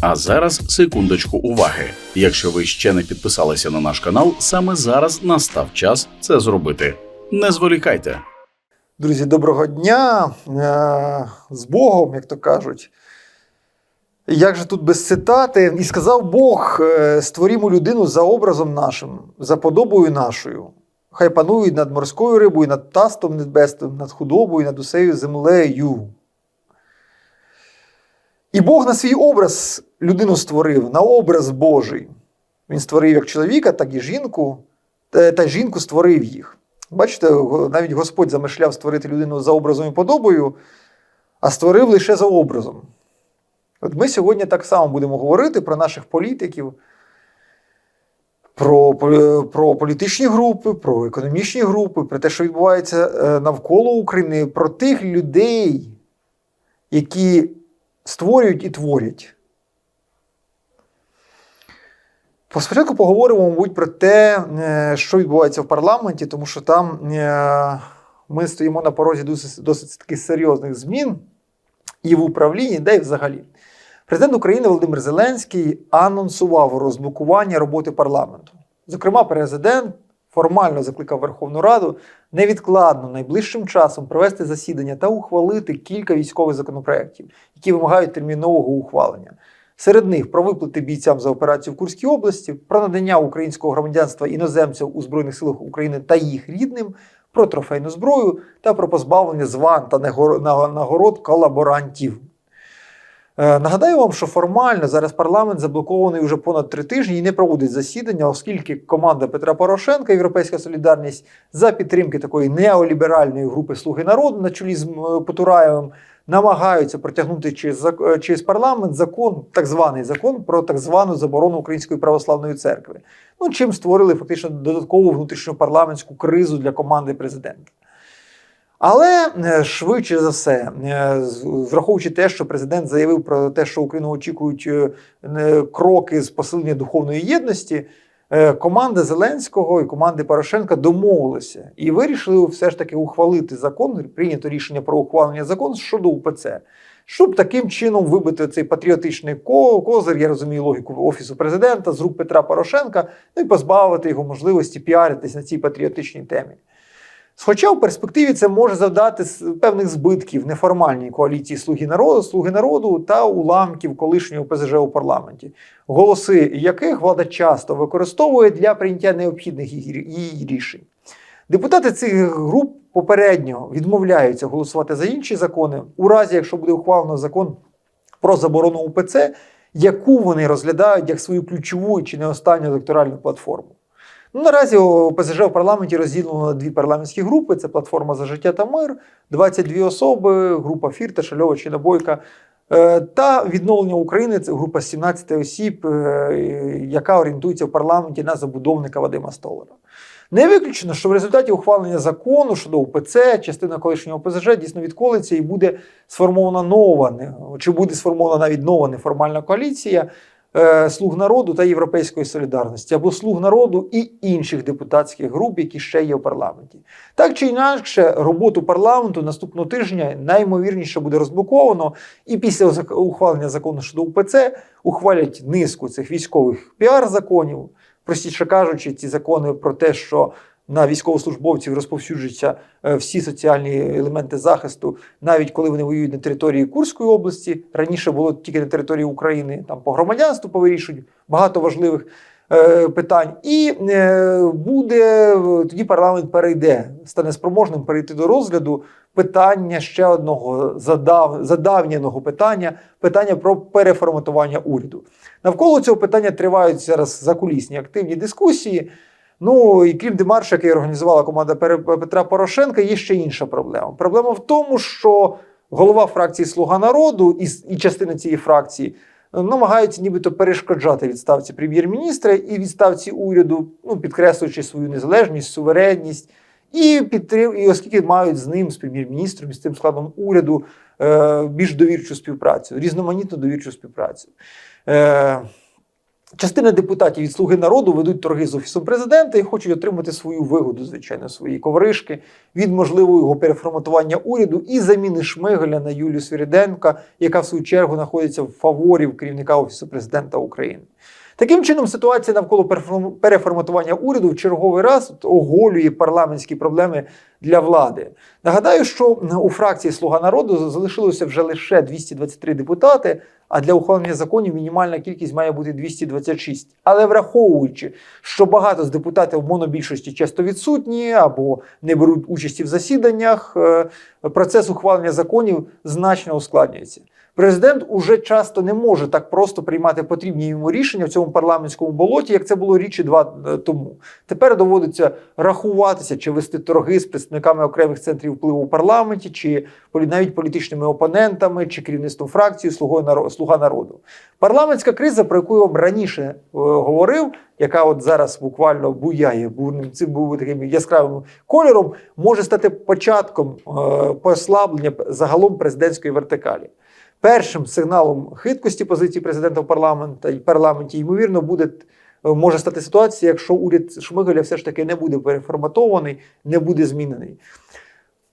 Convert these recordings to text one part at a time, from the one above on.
А зараз секундочку уваги. Якщо ви ще не підписалися на наш канал, саме зараз настав час це зробити. Не зволікайте. Друзі, доброго дня. Е, З Богом, як то кажуть. Як же тут без цитати? І сказав Бог: е, створімо людину за образом нашим, за подобою нашою. Хай панують над морською рибою, над тастом небесним, над худобою, над усею землею. І Бог на свій образ людину створив, на образ Божий. Він створив як чоловіка, так і жінку, та та жінку створив їх. Бачите, навіть Господь замишляв створити людину за образом і подобою, а створив лише за образом. От ми сьогодні так само будемо говорити про наших політиків, про, про політичні групи, про економічні групи, про те, що відбувається е, навколо України, про тих людей, які створюють і творять. Спочатку поговоримо, мабуть, про те, е, що відбувається в парламенті, тому що там е, ми стоїмо на порозі досить, досить таких серйозних змін і в управлінні, де і взагалі. Президент України Володимир Зеленський анонсував розблокування роботи парламенту. Зокрема, президент формально закликав Верховну Раду невідкладно найближчим часом провести засідання та ухвалити кілька військових законопроєктів, які вимагають термінового ухвалення. Серед них про виплати бійцям за операцію в Курській області, про надання українського громадянства іноземцям у Збройних силах України та їх рідним, про трофейну зброю та про позбавлення зван та нагор- нагород колаборантів. Е, Нагадаю вам, що формально зараз парламент заблокований вже понад три тижні і не проводить засідання, оскільки команда Петра Порошенка, Європейська Солідарність, за підтримки такої неоліберальної групи Слуги народу на чолі з Потураєвим намагаються протягнути через, е, через парламент закон, так званий закон про так звану заборону Української православної церкви. Ну, чим створили фактично додаткову внутрішню парламентську кризу для команди президента. Але е, швидше за все, е, враховуючи те, що президент заявив про те, що Україну очікують е, кроки з посилення духовної єдності, команда Зеленського і команди Порошенка домовилися і вирішили все ж таки ухвалити закон, прийнято рішення про ухвалення закону щодо УПЦ. Щоб таким чином вибити цей патріотичний козир, я розумію логіку офісу президента з рук Петра Порошенка, ну і позбавити його можливості піаритись на цій патріотичній темі. Хоча в перспективі це може завдати певних збитків неформальній коаліції Слуги народу, Слуги народу та уламків колишнього ПЗЖ у парламенті, голоси яких влада часто використовує для прийняття необхідних її рішень. Депутати цих груп попередньо відмовляються голосувати за інші закони, у разі якщо буде ухвалено закон про заборону УПЦ, яку вони розглядають як свою ключову чи не останню електоральну платформу. Ну, наразі ОПЗЖ в парламенті розділено на дві парламентські групи: це платформа за життя та мир, 22 особи, група Фірта, Шальова чи Набойка. Е, Та відновлення України це група 17 осіб, е, яка орієнтується в парламенті на забудовника Вадима Столара. Не виключено, що в результаті ухвалення закону щодо УПЦ частина колишнього ОПЗЖ дійсно відколиться і буде сформована нова, чи буде сформована навіть нова неформальна коаліція е, Слуг народу та Європейської солідарності, або Слуг народу і інших депутатських груп, які ще є в парламенті. Так чи інакше, роботу парламенту наступного тижня наймовірніше буде розблоковано, і після ухвалення закону щодо УПЦ ухвалять низку цих військових піар-законів. Простіше кажучи, ці закони про те, що на військовослужбовців розповсюджуються е, всі соціальні елементи захисту, навіть коли вони воюють на території Курської області. Раніше було тільки на території України, там по громадянству повирішують багато важливих е, питань. І е, буде тоді парламент перейде, стане спроможним перейти до розгляду питання ще одного задав, задавненого питання питання про переформатування уряду. Навколо цього питання тривають зараз закулісні активні дискусії. Ну і крім демаршу, який організувала команда Петра Порошенка, є ще інша проблема. Проблема в тому, що голова фракції Слуга народу і, і частина цієї фракції е, намагаються нібито перешкоджати відставці прем'єр-міністра і відставці уряду, ну підкреслюючи свою незалежність, суверенність. І підтрим, і оскільки мають з ним, з прем'єр-міністром, і з цим складом уряду е, більш довірчу співпрацю, різноманітну довірчу співпрацю. Е, Частина депутатів від Слуги народу ведуть торги з офісом президента і хочуть отримати свою вигоду, звичайно, свої ковришки від можливого його переформатування уряду і заміни Шмигаля на Юлію Свіріденка, яка в свою чергу знаходиться в фаворі керівника офісу президента України. Таким чином, ситуація навколо переформ- переформатування уряду в черговий раз оголює парламентські проблеми для влади. Нагадаю, що у фракції Слуга народу залишилося вже лише 223 депутати, а для ухвалення законів мінімальна кількість має бути 226. Але враховуючи, що багато з депутатів монобільшості часто відсутні або не беруть участі в засіданнях, е, процес ухвалення законів значно ускладнюється. Президент уже часто не може так просто приймати потрібні йому рішення в цьому парламентському болоті, як це було річі два е, тому. Тепер доводиться рахуватися чи вести торги з представниками окремих центрів впливу в парламенті, чи навіть політичними опонентами, чи керівництвом фракції «Слугою наро- Слуга народу. Парламентська криза, про яку я вам раніше е, говорив, яка от зараз буквально буяє бурним цим був таким яскравим кольором, може стати початком е, послаблення загалом президентської вертикалі. Першим сигналом хиткості позиції президента в парламенті, парламенті, ймовірно, буде е, може стати ситуація, якщо уряд Шмигаля все ж таки не буде переформатований, не буде змінений.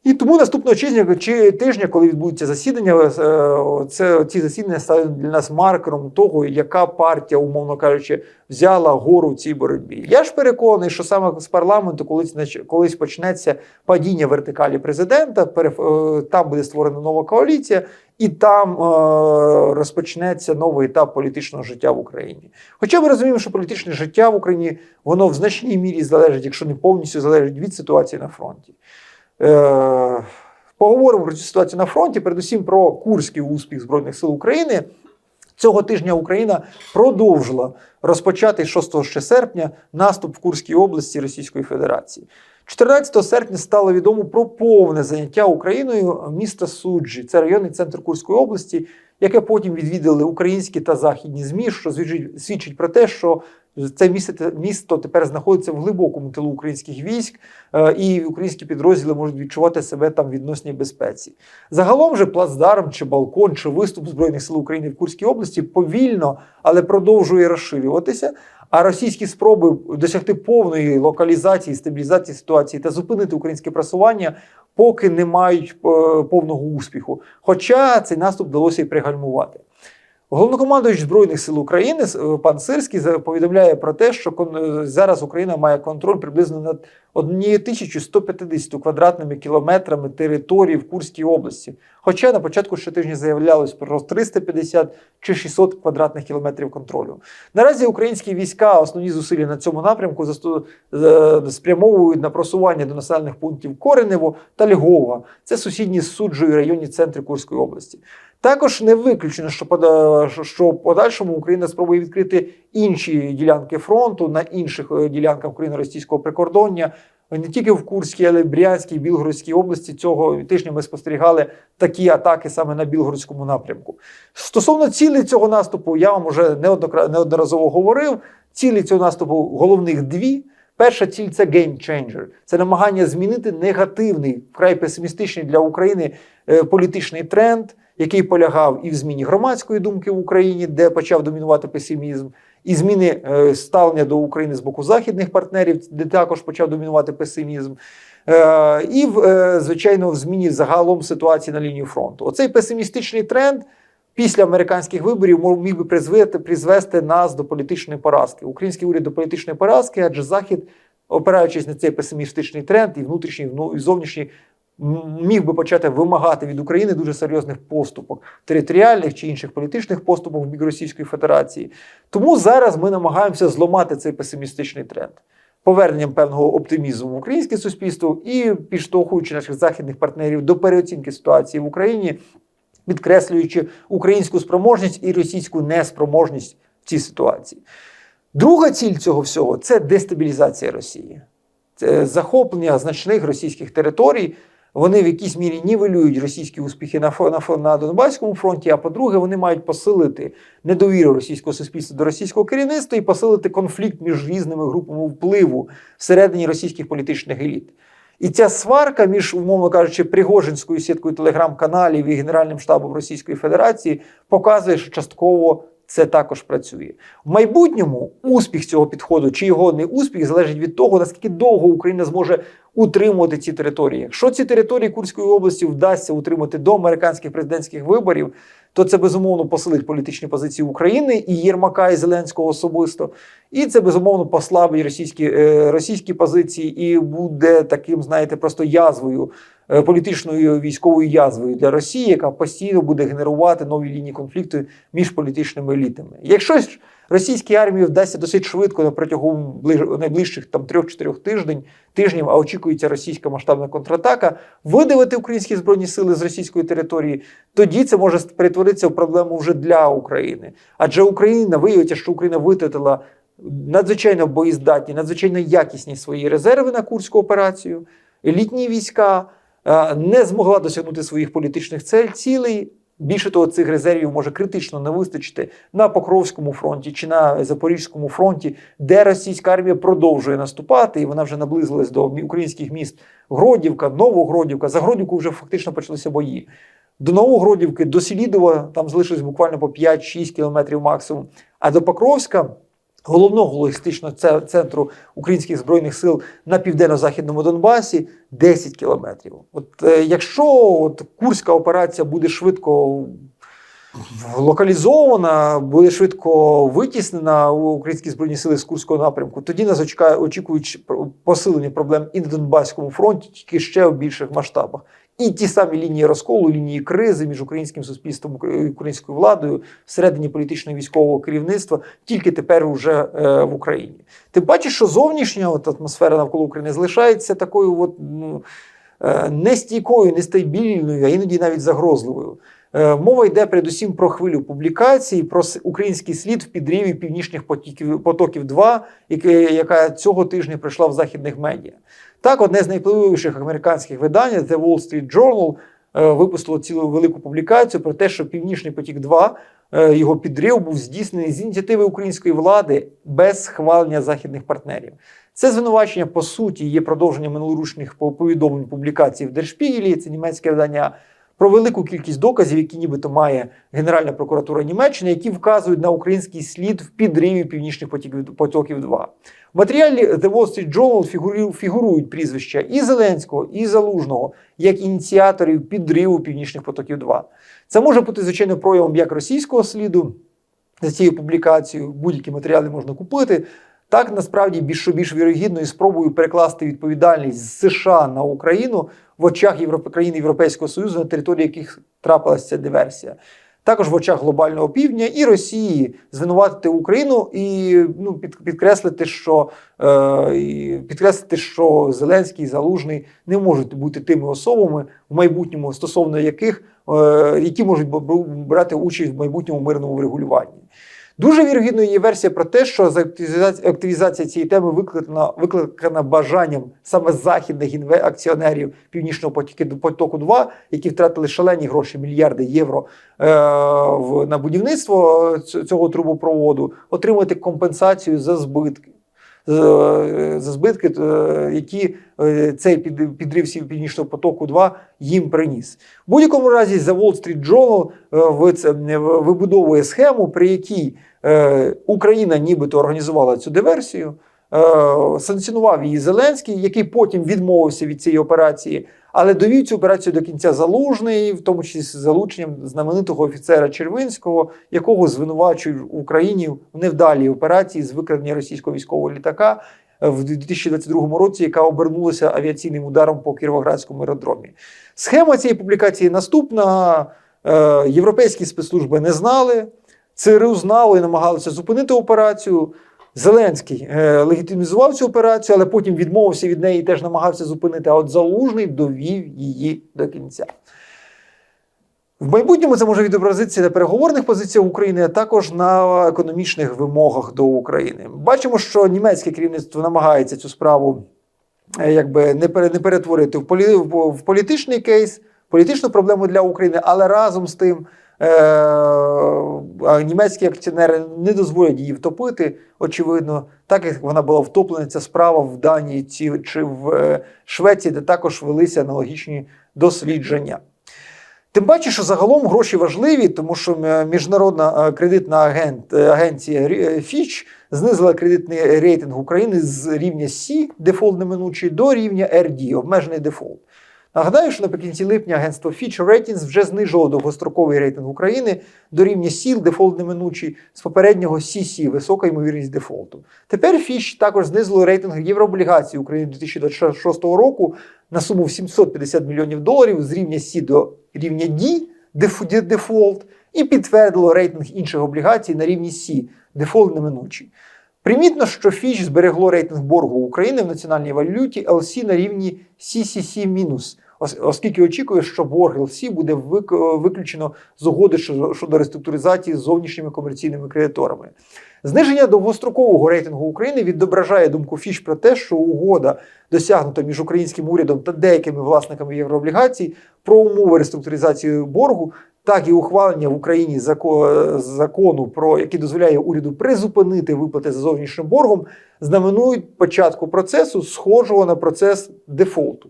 І тому наступного тижня, чи тижня, коли відбудуться засідання, е, це ці засідання стануть для нас маркером того, яка партія, умовно кажучи, взяла гору в цій боротьбі. Я ж переконаний, що саме з парламенту колись колись почнеться падіння вертикалі президента, е, там буде створена нова коаліція, і там е, розпочнеться новий етап політичного життя в Україні. Хоча ми розуміємо, що політичне життя в Україні воно в значній мірі залежить, якщо не повністю залежить від ситуації на фронті. Е, поговоримо про цю ситуацію на фронті, передусім про курський успіх Збройних сил України. Цього тижня Україна продовжила розпочати 6 ще серпня наступ в Курській області Російської Федерації. 14 серпня стало відомо про повне заняття Україною міста Суджі. Це районний центр Курської області, яке потім відвідали українські та західні ЗМІ, що свідчить про те, що це місто, місто тепер знаходиться в глибокому тилу українських військ, е, і українські підрозділи можуть відчувати себе там відносній безпеці. Загалом же плацдарм, чи балкон, чи виступ Збройних сил України в Курській області повільно, але продовжує розширюватися. А російські спроби досягти повної локалізації, стабілізації ситуації та зупинити українське просування поки не мають е, повного успіху. Хоча цей наступ вдалося і пригальмувати. Головнокомандуючий Збройних сил України е, пан Сирський повідомляє про те, що е, зараз Україна має контроль приблизно над 1150 квадратними кілометрами території в Курській області. Хоча на початку щотижня заявлялось про 350 чи 600 квадратних кілометрів контролю. Наразі українські війська основні зусилля на цьому напрямку е, спрямовують на просування до населених пунктів Коренево та Львова. Це сусідні з суджою районні центри Курської області. Також не виключено, що пода- що- подальшому Україна спробує відкрити інші ділянки фронту на інших е, ділянках україно-російського прикордоння. Не тільки в Курській, але й Брянській, Білгородській області цього тижня ми спостерігали такі атаки саме на Білгородському напрямку. Стосовно цілей цього наступу, я вам вже неодноразово говорив. Цілі цього наступу головних дві. Перша ціль це changer. Це намагання змінити негативний, вкрай песимістичний для України е, політичний тренд, який полягав і в зміні громадської думки в Україні, де почав домінувати песимізм, і зміни е, ставлення до України з боку західних партнерів, де також почав домінувати песимізм. Е, І, е, звичайно, в зміні загалом ситуації на лінії фронту. Оцей песимістичний тренд після американських виборів міг би призвести, призвести нас до політичної поразки. Український уряд до політичної поразки, адже Захід, опираючись на цей песимістичний тренд, і внутрішній, ну, і зовнішній, міг би почати вимагати від України дуже серйозних поступок, територіальних чи інших політичних поступок в бік Російської Федерації. Тому зараз ми намагаємося зламати цей песимістичний тренд. Поверненням певного оптимізму в українське суспільство і підштовхуючи наших західних партнерів до переоцінки ситуації в Україні, підкреслюючи українську спроможність і російську неспроможність в цій ситуації. Друга ціль цього всього це дестабілізація Росії, це захоплення значних російських територій. Вони в якійсь мірі нівелюють російські успіхи на, фо- на, на Донбаському фронті. А по-друге, вони мають посилити недовіру російського суспільства до російського керівництва і посилити конфлікт між різними групами впливу всередині російських політичних еліт. І ця сварка між, умовно кажучи, Пригожинською сіткою телеграм-каналів і Генеральним штабом Російської Федерації показує, що частково це також працює. В майбутньому успіх цього підходу чи його не успіх залежить від того, наскільки довго Україна зможе утримувати ці території. Якщо ці території Курської області вдасться утримати до американських президентських виборів, то це безумовно посилить політичні позиції України і Єрмака і Зеленського особисто. І це безумовно послабить російські, е, російські позиції і буде таким, знаєте, просто язвою, політичною військовою язвою для Росії, яка постійно буде генерувати нові лінії конфлікту між політичними елітами. Якщо ж російській армії вдасться досить швидко на протягом найближчих там 3-4 тиждень, тижнів, а очікується російська масштабна контратака, видавити українські збройні сили з російської території, тоді це може перетворитися в проблему вже для України. Адже Україна виявиться, що Україна витратила надзвичайно боєздатні, надзвичайно якісні свої резерви на курську операцію, елітні війська е, не змогла досягнути своїх політичних цілей. Більше того, цих резервів може критично не вистачити на Покровському фронті чи на Запорізькому фронті, де російська армія продовжує наступати, і вона вже наблизилась до українських міст Гродівка, Новогродівка. За Гродівку вже фактично почалися бої. До Новогродівки, до Селідова там залишилось буквально по 5-6 кілометрів максимум. А до Покровська, головного логістичного центру українських збройних сил на південно-західному Донбасі, 10 кілометрів. От е, якщо от, Курська операція буде швидко локалізована, буде швидко витіснена у українські збройні сили з Курського напрямку, тоді нас очікують посилення проблем і на Донбаському фронті, тільки ще в більших масштабах. І ті самі лінії розколу, лінії кризи між українським суспільством і українською владою всередині політичного військового керівництва, тільки тепер уже е, в Україні. Ти бачиш, що зовнішня от атмосфера навколо України залишається такою, от, ну, е, нестійкою, нестабільною, а іноді навіть загрозливою. Е, Мова йде передусім про хвилю публікацій, про український слід в підриві північних потоків, потоків 2, яка цього тижня прийшла в західних медіа. Так, одне з найвпливовіших американських видань, The Wall Street Journal, е, випустило цілу велику публікацію про те, що Північний потік 2 е, його підрив був здійснений з ініціативи української влади без схвалення західних партнерів. Це звинувачення по суті є продовженням минулорічних повідомлень публікацій в Держпігелі, це німецьке видання, про велику кількість доказів, які нібито має Генеральна прокуратура Німеччини, які вказують на український слід в підриві північних потоків, потоків 2. В матеріалі The Wall Street Journal фігурують прізвища і Зеленського, і Залужного як ініціаторів підриву північних потоків 2. Це може бути звичайно проявом як російського сліду за цією публікацією. Будь-які матеріали можна купити. Так насправді більш що більш вірогідною спробою перекласти відповідальність з США на Україну в очах Європи, країн Європейського Союзу, на території яких трапилася ця диверсія. Також в очах глобального півдня і Росії звинуватити Україну і ну, під, підкреслити, що, е, підкреслити, що Зеленський і Залужний не можуть бути тими особами в майбутньому, стосовно яких е, які можуть брати участь в майбутньому мирному врегулюванні. Дуже вірогідно є версія про те, що за активізація, цієї теми викликана, викликана бажанням саме західних акціонерів Північного потоку, потоку 2 які втратили шалені гроші, мільярди євро е, в, на будівництво цього трубопроводу, отримати компенсацію за збитки. З- За збитки, е, які е, цей під- підрив Північного потоку 2 їм приніс. В будь-якому разі The Wall Street Journal е, е, вибудовує схему, при якій е, Україна нібито організувала цю диверсію, е, санкціонував її Зеленський, який потім відмовився від цієї операції, але довів цю операцію до кінця залужний, в тому числі з залученням знаменитого офіцера Червинського, якого звинувачують в Україні в невдалій операції з викрадення російського військового літака. е, В 2022 році, яка обернулася авіаційним ударом по Кіровоградському аеродромі. Схема цієї публікації наступна: Е, європейські спецслужби не знали, ЦРУ знало і намагалися зупинити операцію. Зеленський е, легітимізував цю операцію, але потім відмовився від неї і теж намагався зупинити. А от Залужний довів її до кінця. В майбутньому це може відобразитися на переговорних позиціях України, а також на економічних вимогах до України. Бачимо, що німецьке керівництво намагається цю справу е, якби не пере- не перетворити в, полі, в, політичний кейс, політичну проблему для України, але разом з тим е, німецькі акціонери не дозволять її втопити, очевидно, так як вона була втоплена ця справа в Данії чи в е, Швеції, де також велися аналогічні дослідження. Тим паче, що загалом гроші важливі, тому що е, міжнародна е, кредитна агент, агенція Fitch знизила кредитний рейтинг України з рівня C, дефолт неминучий, до рівня RD, обмежений дефолт. Нагадаю, що наприкінці липня агентство Fitch Ratings вже знижило довгостроковий рейтинг України до рівня C, дефолт неминучий, з попереднього CC, висока ймовірність дефолту. Тепер Fitch також знизило рейтинг єврооблігацій України 2026 року на суму в 750 мільйонів доларів з рівня C до рівня D, деф- дефолт, і підтвердило рейтинг інших облігацій на рівні C, дефолт неминучий. Примітно, що Fitch зберегло рейтинг боргу України в національній валюті LC на рівні CCC-, оскільки очікує, що борг LC буде вик- виключено з угоди щодо реструктуризації з зовнішніми комерційними кредиторами. Зниження довгострокового рейтингу України відображає думку Фіч про те, що угода, досягнута між українським урядом та деякими власниками єврооблігацій про умови реструктуризації боргу, так і ухвалення в Україні зако- закону, про який дозволяє уряду призупинити виплати за зовнішнім боргом, знаменують початку процесу, схожого на процес дефолту.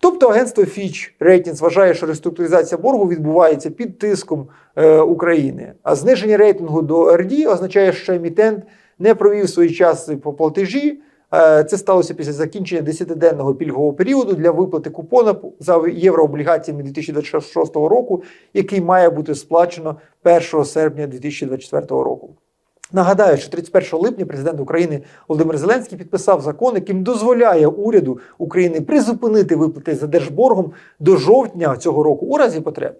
Тобто агентство Fitch Ratings вважає, що реструктуризація боргу відбувається під тиском е, України, а зниження рейтингу до RD означає, що емітент не провів свої часи по платежі. Е, Це сталося після закінчення 10-денного пільгового періоду для виплати купона за єврооблігаціями 2026 року, який має бути сплачено 1 серпня 2024 року. Нагадаю, що 31 липня президент України Володимир Зеленський підписав закон, яким дозволяє уряду України призупинити виплати за держборгом до жовтня цього року у разі потреби.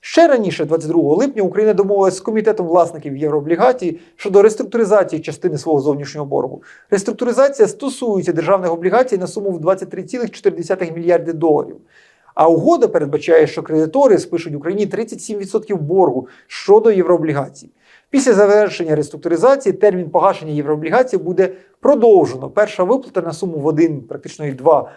Ще раніше, 22 липня, Україна домовилась з комітетом власників єврооблігацій щодо реструктуризації частини свого зовнішнього боргу. Реструктуризація стосується державних облігацій на суму в 23,4 мільярди доларів. А угода передбачає, що кредитори спишуть Україні 37% боргу щодо єврооблігацій. Після завершення реструктуризації термін погашення єврооблігацій буде продовжено. Перша виплата на суму в 1, практично 2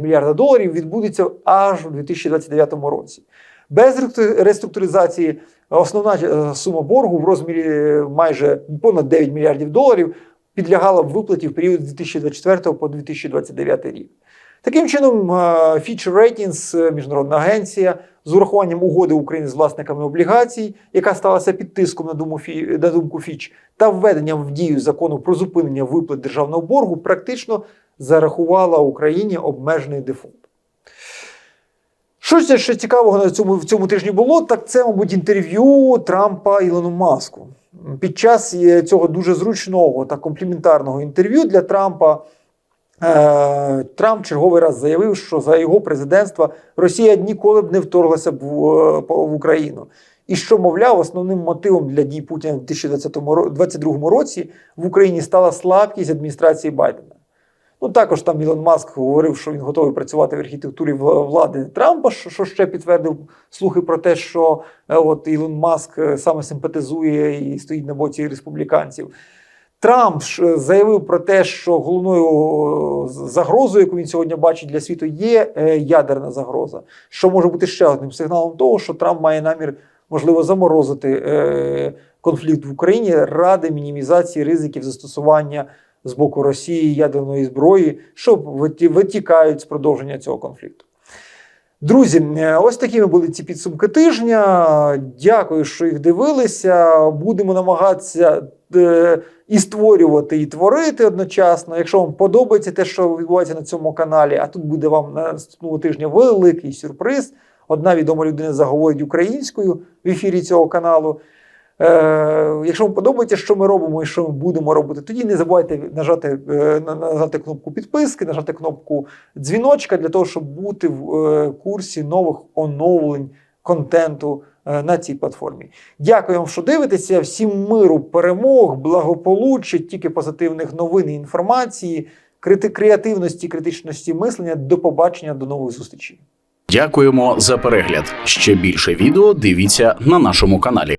мільярда доларів відбудеться аж у 2029 році. Без реструкту- реструктуризації основна е, сума боргу в розмірі е, майже понад 9 мільярдів доларів підлягала б виплаті в період з 2024 по 2029 рік. Таким чином, е, Fitch Ratings, міжнародна агенція, з урахуванням угоди України з власниками облігацій, яка сталася під тиском на думку на думку Фіч, та введенням в дію закону про зупинення виплат державного боргу, практично зарахувала Україні обмежений дефолт. Що ж ще цікавого на цьому, в цьому тижні було, так це, мабуть, інтерв'ю Трампа Ілону Маску. Під час е, цього дуже зручного та компліментарного інтерв'ю для Трампа Трамп черговий раз заявив, що за його президентства Росія ніколи б не вторглася б в, е, Україну. І що, мовляв, основним мотивом для дій Путіна в 2022 році в Україні стала слабкість адміністрації Байдена. Ну, також там Ілон Маск говорив, що він готовий працювати в архітектурі влади Трампа, що, ще підтвердив слухи про те, що е, от Ілон Маск е, саме симпатизує і стоїть на боці республіканців. Трамп ж заявив про те, що головною загрозою, яку він сьогодні бачить для світу, є е, ядерна загроза, що може бути ще одним сигналом того, що Трамп має намір, можливо, заморозити е, конфлікт в Україні ради мінімізації ризиків застосування з боку Росії ядерної зброї, що виті- витікають з продовження цього конфлікту. Друзі, ось такими були ці підсумки тижня. Дякую, що їх дивилися. Будемо намагатися е, і створювати, і творити одночасно. Якщо вам подобається те, що відбувається на цьому каналі, а тут буде вам наступного тижня великий сюрприз. Одна відома людина заговорить українською в ефірі цього каналу. Е, якщо вам подобається, що ми робимо і що ми будемо робити, тоді не забувайте нажати, е, на- нажати кнопку підписки, нажати кнопку дзвіночка для того, щоб бути в е, курсі нових оновлень контенту е, на цій платформі. Дякую вам, що дивитеся. Всім миру, перемог, благополуччя, тільки позитивних новин і інформації, крити- креативності, критичності мислення. До побачення, до нових зустрічей. Дякуємо за перегляд. Ще більше відео дивіться на нашому каналі.